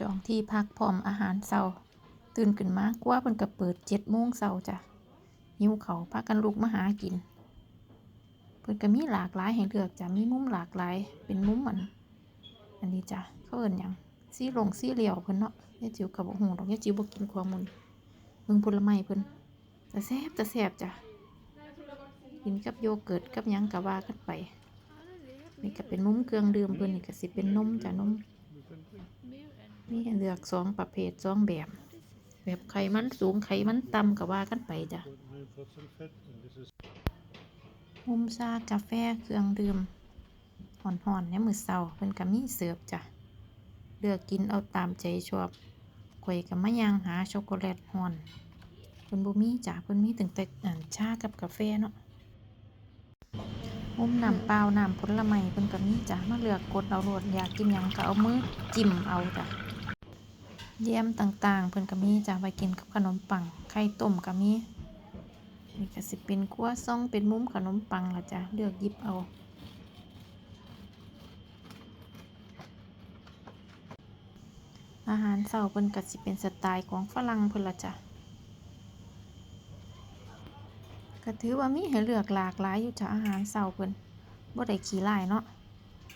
จองที่พักพร้อมอาหารเช้าตื่นขึ้นมากว่าเพิ่นก็เปิด7โมงเช้าจ้ะหิวข้าพากันลุกมาหากิน เพิ่นก็มีหลากหลายให้เลือกจ้ะมีมุมหลากหลายเป็นมุมอันอันนี้จ้ะเขาเอิ้นหยังซี่ลงซี่เหลียวเพิ่นเนาะยายจิ๋วก็บ่ฮู้ดอกยายจิ๋วบ่กินของมื้นี้เบิ่งผลไม้เพิ่นแต่แซ่บแต่แซ่บจ้ะกินกับโยเกิร์ตกับหยังก็ว่ากันไปนี่ก็เป็นมุมเครื่องดื่มเพิ่นนี่ก็สิเป็นนมจ้ะนม มีให้เลือกสองประเภทสองแบบ แบบไขมันสูงไขมันต่ำก็ว่ากันไปจ้ะมุมชากาแฟเครื่องดื่มห่อนๆในมื้อเช้าเพิ่นก็มีเสิร์ฟจ้ะเลือกกินเอาตามใจชอบข่อยก็มาย่างหาช็อกโกแลตฮ้อนเพิ่นบ่มีจ้ะเพิ่นมีตั้งแต่อันชากับกาแฟเนาะมุมน้ำเปล่าน้ำผลไม้เพิ่นก็มีจ้ะมาเลือกกดเอาโลดอยากกินหยังก็เอามือจิ้มเอาจ้ะ แยมต่างๆ เพิ่นก็มีจ้ะไว้กินกับขนมปัง ไข่ต้มก็มีนี่ก็สิเป็นครัวซองเป็นมุมขนมปังล่ะจ้ะเลือกหยิบเอาอาหารเช้าเพิ่นก็สิเป็นสไตล์ของฝรั่งเพิ่นละจ้ะก็ถือว่ามีให้เลือกหลากหลายอยู่จ้ะอาหารเช้าเพิ่นบ่ได้ขี้ร้ายเนาะ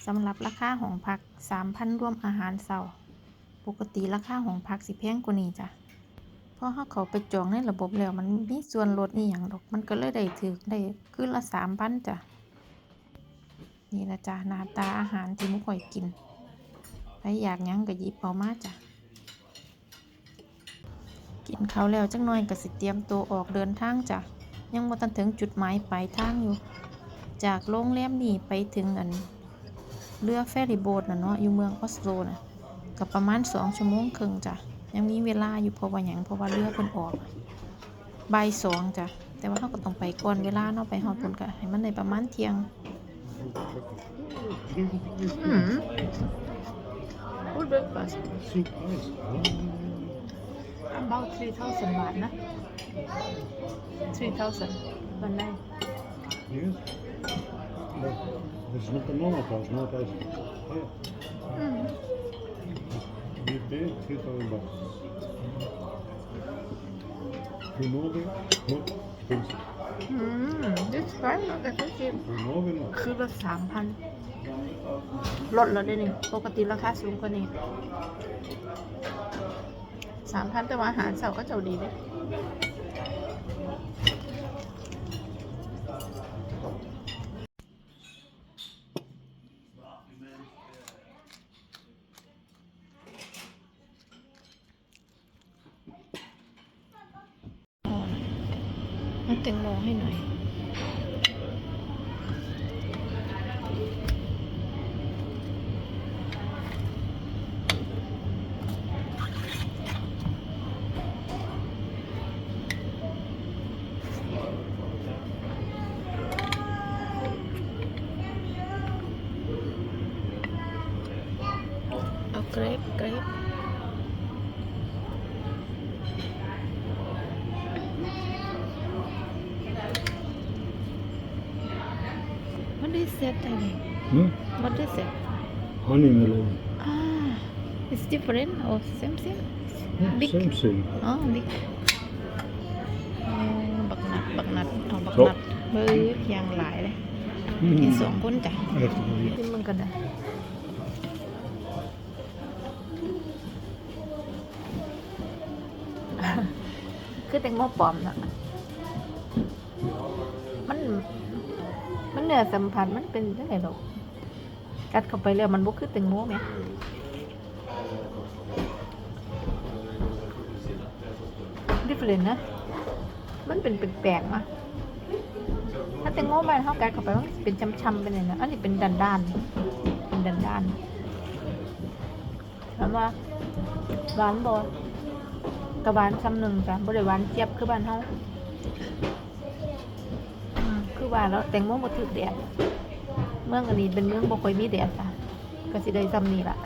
สำหรับราคาของพัก 3,000รวมอาหารเช้า ปกติราคาของพักสิแพงกว่านี้จ้ะเพราะเฮาเขาไปจองในระบบแล้วมันมีส่วนลดอีหยังดอก มันก็เลยได้ถูกได้คืนละ3,000จ้ะ นี่ละจ้ะหน้าตาอาหารที่มู่ข้อยกินใครอยากยังก็หยิบเอามาจ้ะ กินเขาแล้วจักหน่อยก็สิเตรียมตัวออกเดินทางจ้ะ ยังบ่ทันถึงจุดหมายปลายทางอยู่ จากโรงแรมนี่ไปถึงอันเรือเฟรี่โบ๊ทน่ะเนาะอยู่เมืองออสโลน่ะ ก็ประมาณ2ชั่วโมงครึ่งจ้ะยังมีเวลาอยู่เพราะว่าหยังเพราะว่าเรือเพิ่นออกบ่ายสองจ้ะแต่ว่าเราก็ต้องไปก่อนเวลาเนาะไปฮอดพุ่นก็ให้มันได้ประมาณเที่ยงอืม Good breakfast Soup ice. about 3,000 baht นะ 3,000 วันได้ Yes. But this is not the normal price. Normal price is higher. อืม We pay 3,000 bucks. To Norway, not expensive. อืม this price not expensive To Norway, no. คือละสามพันลดแล้วได้นี่ปกติราคาสูงกว่านี้สามพันแต่ว่าอาหารเสาก็เจ้าดีเลย เอาแตงโมให้หน่อยเอาเกรปเกรป มันได้เซตอะไร Hmm? What is it? Honey melon. Ah, it's different or same same? Yeah, Big. Same, same. Oh, big. อ๋อบักนัดบักนัดเอาบักครบนัดเฮ้ยยางหลายเลยกินสองคนจ้ะ Echt, ja. กินมันกันนะคือแตงโมปลอมนะมัน มันเนื้อสัมผัสมันเป็นยังไงหรอกกัดเข้าไปแล้วมันบ่คือแตงโมไหมดิเฟนนะ มันเป็นแปลกๆมาถ้าแตงโมบ้านเขากัดเข้าไปมันเป็นช้ำๆไปเลยนะอันนี้เป็นด้านๆเป็นด้านๆถามว่าหวานบ่กระหวานซ้ำหนึ่งจ้ะบ่ได้หวานเจี๊ยบคือบ้านเฮาอืม คือว่าแล้วแตงโมบ่ถึกแดดเมืองอันนี้เป็นเมืองบ่ค่อยมีแดดจ้ะก็สิได้ซ้ำนี่ล่ะ